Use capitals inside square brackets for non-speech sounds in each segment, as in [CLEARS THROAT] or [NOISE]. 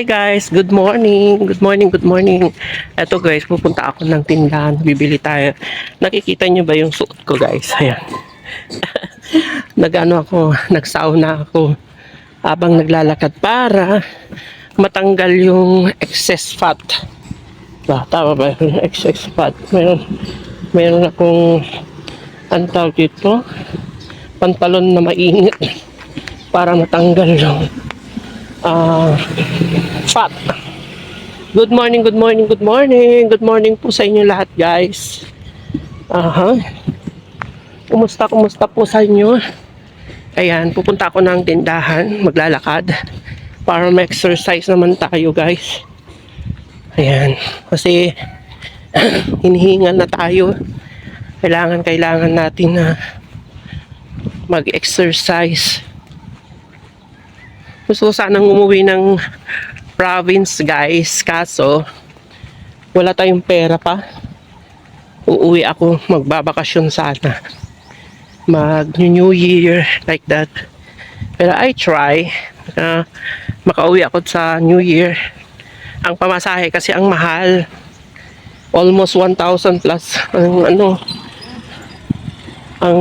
Hi guys, good morning. Good morning, good morning. Eto guys, pupunta ako ng tindahan. Bibili tayo. Nakikita niyo ba yung suot ko guys? Ayan. [LAUGHS] Nagano ako, nagsauna ako habang naglalakad para matanggal yung excess fat. Ba, tama ba? Yung excess fat. Meron, meron akong ang dito, pantalon na mainit para matanggal yung ah fat. Good morning, good morning, good morning. Good morning po sa inyo lahat, guys. Aha. Kumusta, kumusta po sa inyo? Ayan, pupunta ako ng tindahan, maglalakad para ma-exercise naman tayo, guys. Ayan, kasi [CLEARS THROAT] hinihingal na tayo. Kailangan, kailangan natin na mag-exercise. Gusto ko sanang umuwi ng province guys. Kaso, wala tayong pera pa. Uuwi ako, magbabakasyon sana. Mag New Year, like that. Pero I try na makauwi ako sa New Year. Ang pamasahe kasi ang mahal. Almost 1,000 plus ang ano ang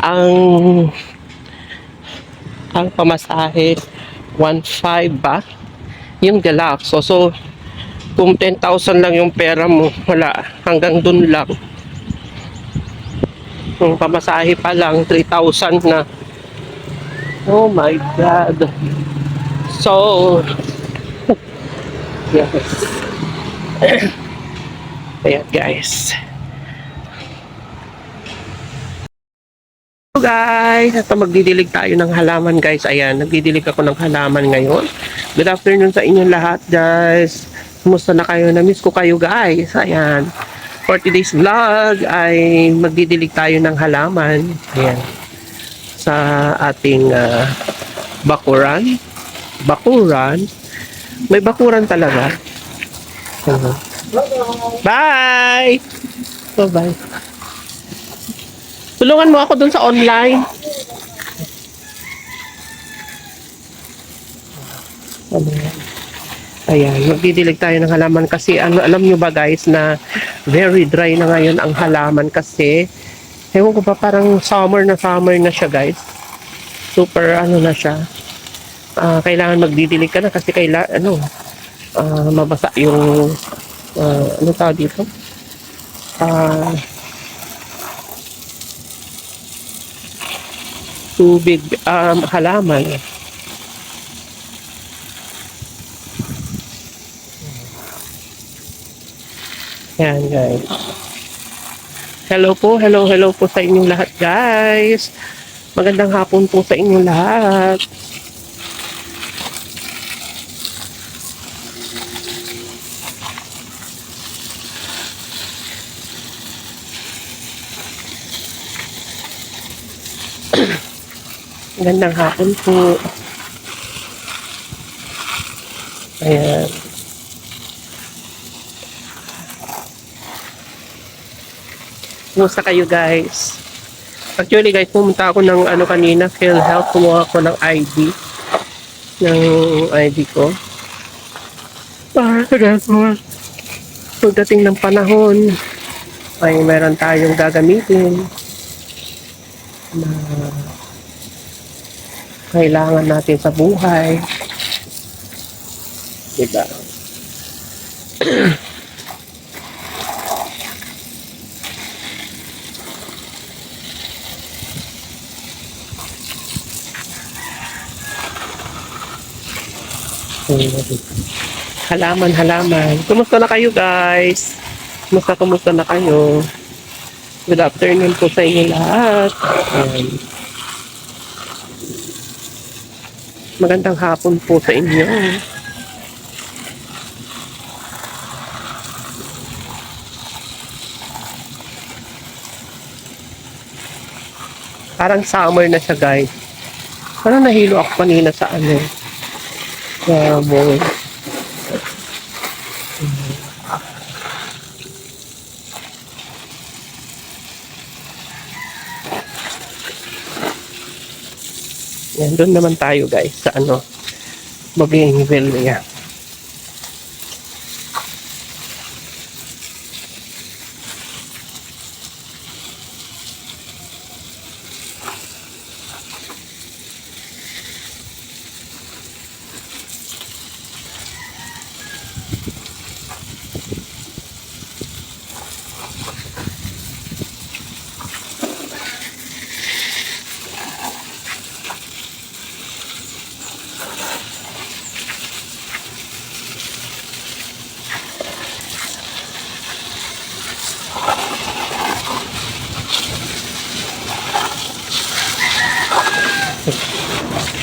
[LAUGHS] ang ang pamasahe 1.5 ba? Yung deluxe so, so kung 10,000 lang yung pera mo wala. Hanggang dun lang. Yung pamasahe pa lang 3,000 na. Oh my god. So [LAUGHS] yes. [CLEARS THROAT] Ayan guys Guys, ito magdidilig tayo ng halaman guys. Ayan, nagdidilig ako ng halaman ngayon. Good afternoon sa inyong lahat guys. Kumusta na kayo? Na-miss ko kayo guys. Ayan. For today's vlog ay magdidilig tayo ng halaman. Ayan. Sa ating ah, bakuran. Bakuran. May bakuran talaga. Ayan. Bye! Bye-bye. Tulungan mo ako dun sa online. Yan? Ayan, magdidilig tayo ng halaman kasi ano, alam nyo ba guys na very dry na ngayon ang halaman kasi ewan ko pa parang summer na summer na siya guys. Super ano na siya. Ah, kailangan magdidilig ka na kasi kailangan ano ah, mabasa yung ah, ano tawag dito? Ah, tubig, um, halaman. Yan, guys. Hello po, hello, hello po sa inyong lahat, guys. Magandang hapon po sa inyong lahat. Magandang hapon po. Ayan. Kumusta kayo guys? Actually guys, pumunta ako ng ano kanina, PhilHealth, kumuha ako ng ID. Ng ID ko. Para guys, pagdating ng panahon, ay meron tayong gagamitin na kailangan natin sa buhay. Diba? halaman, halaman. Kumusta na kayo guys? Kumusta, kumusta na kayo? Good afternoon po sa inyo lahat. Ayan. Magandang hapon po sa inyo. Parang summer na siya, guys. Parang nahilo ako kanina sa ano. Sa mall. Yan, doon naman tayo guys sa ano, Bougainville niya. Спасибо.